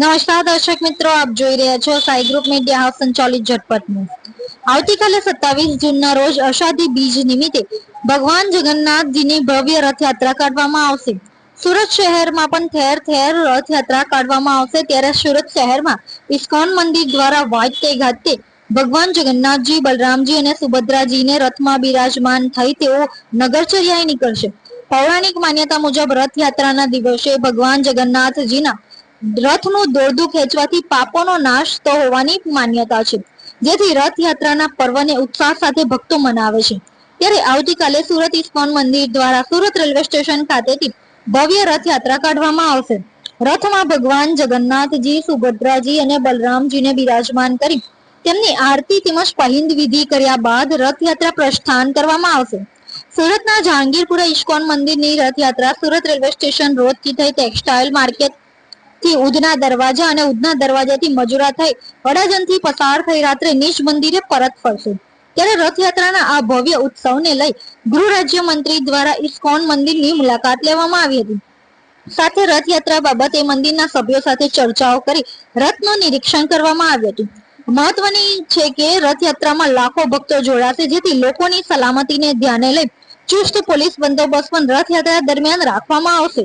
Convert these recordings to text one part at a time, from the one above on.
નમસ્કાર દર્શક મિત્રો, આપ જોઈ રહ્યા છો સાઈ ગ્રુપ મીડિયા હાઉસ સંચાલિત ઝટપટ આવતીકાલે સત્તાવીસ જૂનના રોજ અષાઢી બીજ નિમિત્તે ભગવાન જગન્નાથજીની ભવ્ય રથયાત્રા કાઢવામાં આવશે. સુરત શહેરમાં પણ ઠેર ઠેર રથયાત્રા કાઢવામાં આવશે, ત્યારે સુરત શહેરમાં ઇસ્કોન મંદિર દ્વારા વાજતે ગાજતે ભગવાન જગન્નાથજી, બલરામજી અને સુભદ્રાજીને રથમાં બિરાજમાન થઈ તેઓ નગરચર્યાએ નીકળશે. પૌરાણિક માન્યતા મુજબ રથયાત્રાના દિવસે ભગવાન જગન્નાથજીના રથનું દોરડું ખેંચવાથી પાપોનો નાશ તો હોવાની માન્યતા છે, જેથી રથયાત્રાના પર્વને ઉત્સાહ સાથે ભક્તો મનાવે છે. ત્યારે આવતીકાલે સુરત ઇસ્કોન મંદિર દ્વારા સુરત રેલવે સ્ટેશન ખાતેથી ભવ્ય રથયાત્રા કાઢવામાં આવશે. રથમાં ભગવાન જગન્નાથજી, સુભદ્રાજી અને બલરામજીને બિરાજમાન કરી તેમની આરતી તેમજ પહિંદ વિધિ કર્યા બાદ રથયાત્રા પ્રસ્થાન કરવામાં આવશે. સુરતના જહાંગીરપુરા ઇસ્કોન મંદિરની રથયાત્રા સુરત રેલવે સ્ટેશન રોડથી થઈ ટેક્સટાઇલ માર્કેટ થી ઉધના દરવાજા અને ઉધના દરવાજાથી મજુરા થઈ વડાજનથી પસાર થઈ રાત્રે નિજ મંદિરે પરત ફરશે. ત્યારે રથયાત્રાના આ ભવ્ય ઉત્સવને લઈ ગૃહ રાજ્ય મંત્રી દ્વારા ઇસ્કોન મંદિરની મુલાકાત લેવામાં આવી હતી. સાથે રથયાત્રા બાબતે મંદિરના સભ્યો સાથે ચર્ચાઓ કરી રથનું નિરીક્ષણ કરવામાં આવ્યું હતું. મહત્વની છે કે રથયાત્રામાં લાખો ભક્તો જોડાશે, જેથી લોકોની સલામતીને ધ્યાને લઈ ચુસ્ત પોલીસ બંદોબસ્ત પણ રથયાત્રા દરમિયાન રાખવામાં આવશે.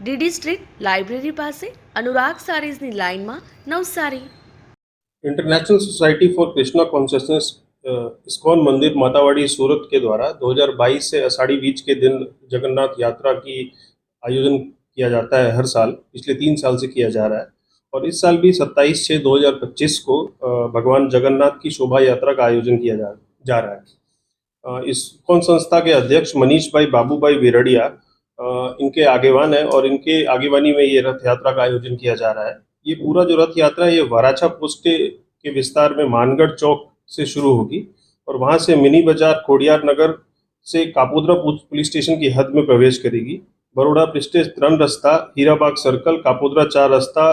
ડીડી સ્ટ્રીટ લાઇબ્રેરી પાસે અનુરાગ સારીઝની લાઇનમાં Navsari international society for Krishna consciousness ISKCON मंदिर मातावाड़ी सूरत के द्वारा 2022 से आषाढ़ी बीज के दिन जगन्नाथ यात्रा की आयोजन किया जाता है हर साल पिछले तीन साल से किया जा रहा है और इस साल भी 27 छः 2025 को अ, भगवान जगन्नाथ की शोभा यात्रा का आयोजन किया जा जा रहा है अ, इस्कॉन संस्था के अध्यक्ष मनीष भाई बाबू भाई विरडिया अ, इनके आगेवान है और इनके आगेवानी में ये रथ यात्रा का आयोजन किया जा रहा है। ये पूरा जो रथ यात्रा है ये वराछा पोस्ट के, के विस्तार में मानगढ़ चौक से शुरू होगी और वहाँ से मिनी बाज़ार खोडियार नगर से कापोद्रा पुलिस स्टेशन की हद में प्रवेश करेगी। बड़ोड़ा प्रिस्टेज त्रन रास्ता हीराबाग सर्कल कापोद्रा चार रास्ता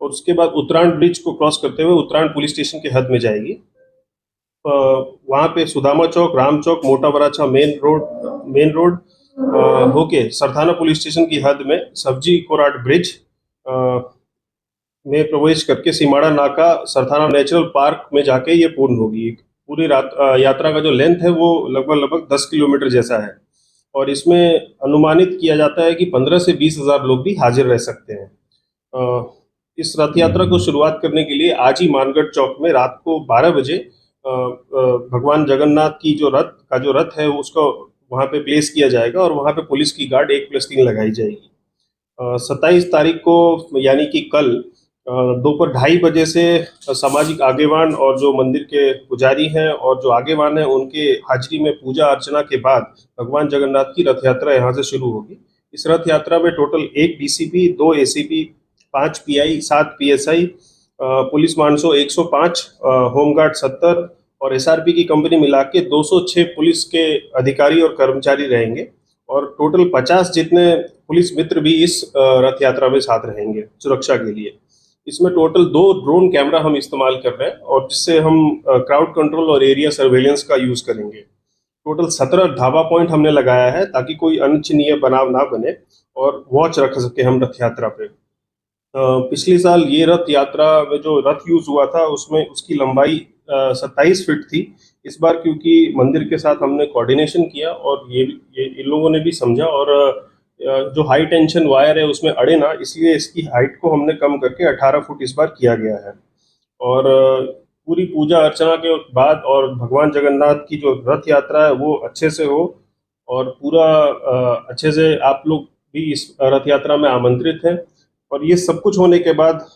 और उसके बाद उत्तरायण ब्रिज को क्रॉस करते हुए उत्तरायण पुलिस स्टेशन के हद में जाएगी। वहाँ पे सुदामा चौक राम चौक Mota Varachha main road main road होके सरथाना पुलिस स्टेशन की हद में सब्ज़ी कोराट ब्रिज में प्रवेश करके सीमाड़ा नाका सरथाना नेचुरल पार्क में जाके ये पूर्ण होगी। पूरी रात यात्रा का जो लेंथ है वो लगभग लगभग दस किलोमीटर जैसा है। और इसमें अनुमानित किया जाता है कि पंद्रह से बीस हज़ार लोग भी हाजिर रह सकते हैं। इस रथ यात्रा को शुरुआत करने के लिए आज ही मानगढ़ चौक में रात को बारह बजे भगवान जगन्नाथ की जो रथ, का जो रथ है, उसको वहाँ पे प्लेस किया जाएगा और वहाँ पे पुलिस की गार्ड एक प्लस तीन लगाई जाएगी। सत्ताईस तारीख को यानी कि कल दोपहर ढाई बजे से सामाजिक आगेवान और जो मंदिर के पुजारी हैं और जो आगेवान हैं उनके हाजिरी में पूजा अर्चना के बाद भगवान जगन्नाथ की रथ यात्रा यहाँ से शुरू होगी। इस रथ यात्रा में टोटल एक डीसीपी दो एसीपी पाँच पीआई सात पीएसआई पुलिस मानसो 105 अ, होमगार्ड 70 और एसआरपी की कंपनी मिला के 206 पुलिस के अधिकारी और कर्मचारी रहेंगे और टोटल 50 जितने पुलिस मित्र भी इस रथ यात्रा में साथ रहेंगे सुरक्षा के लिए। इसमें टोटल दो ड्रोन कैमरा हम इस्तेमाल कर रहे हैं और जिससे हम क्राउड कंट्रोल और एरिया सर्वेलेंस का यूज़ करेंगे। टोटल सत्रह ढाबा पॉइंट हमने लगाया है ताकि कोई अनिच्छनीय बनाव ना बने और वॉच रख सके हम रथ यात्रा पे पिछले साल ये रथ यात्रा में जो रथ यूज़ हुआ था, उसमें उसकी लंबाई सत्ताईस फीट थी। इस बार क्योंकि मंदिर के साथ हमने कोऑर्डिनेशन किया और ये ये, इन लोगों ने भी समझा और जो हाई टेंशन वायर है उसमें अड़े ना, इसलिए इसकी हाइट को हमने कम करके 18 फुट इस बार किया गया है। और पूरी पूजा अर्चना के बाद और भगवान जगन्नाथ की जो रथ यात्रा है वो अच्छे से हो और पूरा अच्छे से आप लोग भी इस रथ यात्रा में आमंत्रित हैं। और ये सब कुछ होने के बाद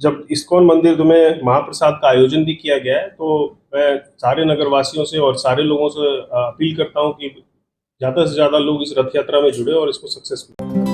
जब इस्कॉन मंदिर में महाप्रसाद का आयोजन भी किया गया है तो मैं सारे नगर वासियों से और सारे लोगों से अपील करता हूँ कि ज़्यादा से ज़्यादा लोग इस रथ यात्रा में जुड़े और इसको सक्सेसफुल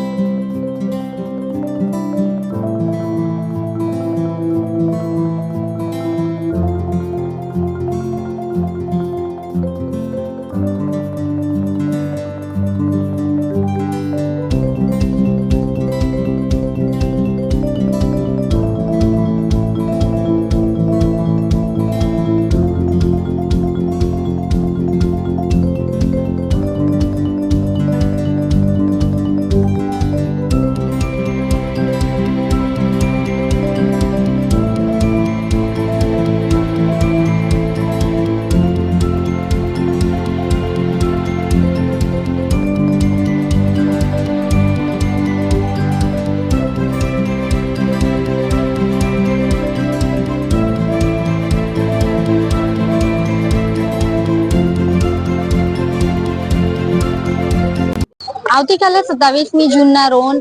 આવતીકાલે સત્તાવીસમી જૂનના રોજ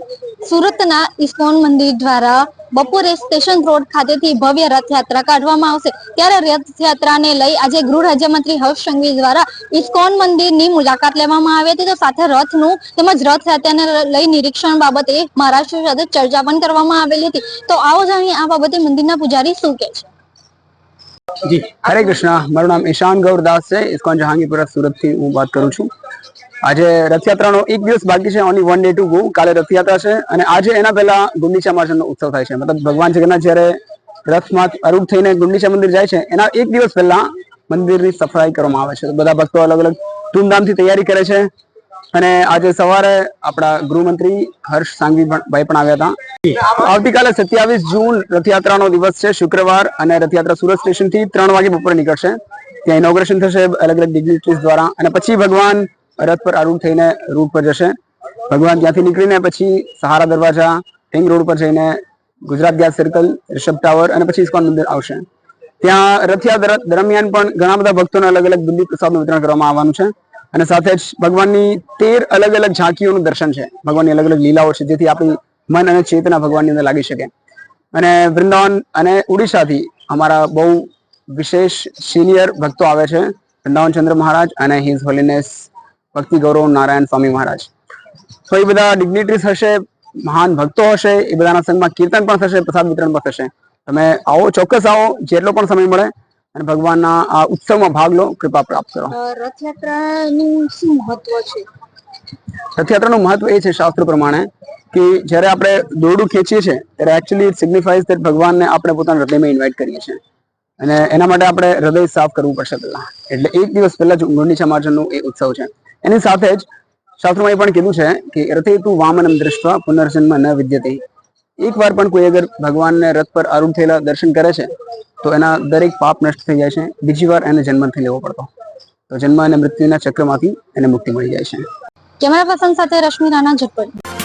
સુરતના ઇસ્કોન મંદિર દ્વારા બપોરે સ્ટેશન રોડ ખાતેથી ભવ્ય રથયાત્રા કાઢવામાં આવશે. ત્યારે રથયાત્રાને લઈ આજે ગૃહ રાજ્યમંત્રી હર્ષ સંઘવી દ્વારા ઇસ્કોન મંદિરની મુલાકાત લેવામાં આવી હતી. તો સાથે રથનું તેમજ રથયાત્રાને લઈ નિરીક્ષણ બાબતે મહારાષ્ટ્ર સાથે ચર્ચા પણ કરવામાં આવેલી હતી. તો આવો જાણીએ આ બાબતે મંદિરના પૂજારી શું કહે છે? જી, હરે કૃષ્ણ. મારું નામ ઈશાન ગૌર છે. ઇસ્કોન જહાંગીપુરા સુરતથી હું વાત કરું છું. આજે રથયાત્રાનો એક દિવસ બાકી છે only one day to go કાલે રથયાત્રા છે અને આજે એના પહેલા ગુંડીચા માર્ચનો ઉત્સવ થાય છે. મતલબ ભગવાન જગન્નાથ જ્યારે રથમાં અરૂઢ થઈને ગુંડીચા મંદિર જાય છે, એના એક દિવસ પહેલા મંદિરની સફાઈ કરવામાં આવે છે. બધા ભક્તો અલગ અલગ ધૂમધામથી તૈયારી કરે છે અને આજે સવારે આપણા ગૃહમંત્રી હર્ષ સાંઘવી ભાઈ પણ આવ્યા હતા. આવતીકાલે સત્યાવીસ જૂન રથયાત્રાનો દિવસ છે, શુક્રવાર અને રથયાત્રા સુરત સ્ટેશનથી ત્રણ વાગે બપોરે નીકળશે. ત્યાં ઇનોગ્રેશન થશે અલગ અલગ ડિગ્નિટરીઝ દ્વારા અને પછી ભગવાન રથ પર આરૂઢ થઈને રૂટ પર જશે. ભગવાન ત્યાંથી નીકળીને પછી સહારા દરવાજા, રિંગ રોડ પર જઈને Gujarat gas circle, Rishabh tower અને પછી ઇસ્કોન મંદિર આવશે. ત્યાં રથયાત્રા દરમિયાન પણ ઘણા બધા ભક્તોને અલગ અલગ દિલ્હી પ્રસાદનું વિતરણ કરવામાં આવવાનું છે. અને સાથે જ ભગવાનની તેર અલગ અલગ ઝાંકીઓનું દર્શન છે. ભગવાનની અલગ અલગ લીલાઓ છે, જેથી આપણી મન અને ચેતના ભગવાનની અંદર લાગી શકે. અને વૃંદાવન અને ઉડીસાથી અમારા બહુ વિશેષ સિનિયર ભક્તો આવે છે. વૃંદાવન ચંદ્ર મહારાજ અને હિઝ હોલીનેસ ભક્તિ ગૌરવ નારાયણ સ્વામી મહારાજ. તો એ બધા ડિગ્નિટરીઝ હશે મહાન ભક્તો હશે એ બધાના સંગમાં કીર્તન પણ થશે પ્રસાદ વિતરણ પણ થશે. તમે આવો ચોક્કસ આવો જેટલો પણ સમય મળે અને ભગવાનના આ ઉત્સવમાં ભાગ લો કૃપા પ્રાપ્ત કરો. રથયાત્રાનું શું મહત્વ છે? રથયાત્રાનું મહત્વ એ છે શાસ્ત્ર પ્રમાણે કે જ્યારે આપણે દોરડું ખેંચીએ છીએ ત્યારે એકચ્યુઅલી ઇટ સિગ્નિફાઈઝ દેટ ભગવાનને આપણે પોતાના હૃદયમાં ઇન્વાઇટ કરીએ છીએ. અને એના માટે આપણે હૃદય સાફ કરવું પડશે પહેલા. એટલે એક દિવસ પહેલા જ ગુંડીચા માર્જનનું એ ઉત્સવ છે. એની સાથે જ શાસ્ત્રોમાં એ પણ કીધું છે કે રથે તું વામનમ દૃષ્ટવા પુનર્જન્મ ન વિદ્યતે. એક વાર પણ કોઈ અગર ભગવાનને રથ પર આરૂઢ થયેલા દર્શન કરે છે, તો એના દરેક પાપ નષ્ટ થઈ જાય છે. બીજી વાર એને જન્મ નથી લેવો પડતો. તો જન્મ અને મૃત્યુના ચક્રમાંથી એને મુક્તિ મળી જાય છે. કેમેરા પર્સન સાથે રશ્મિ રાણા ઝટપટ.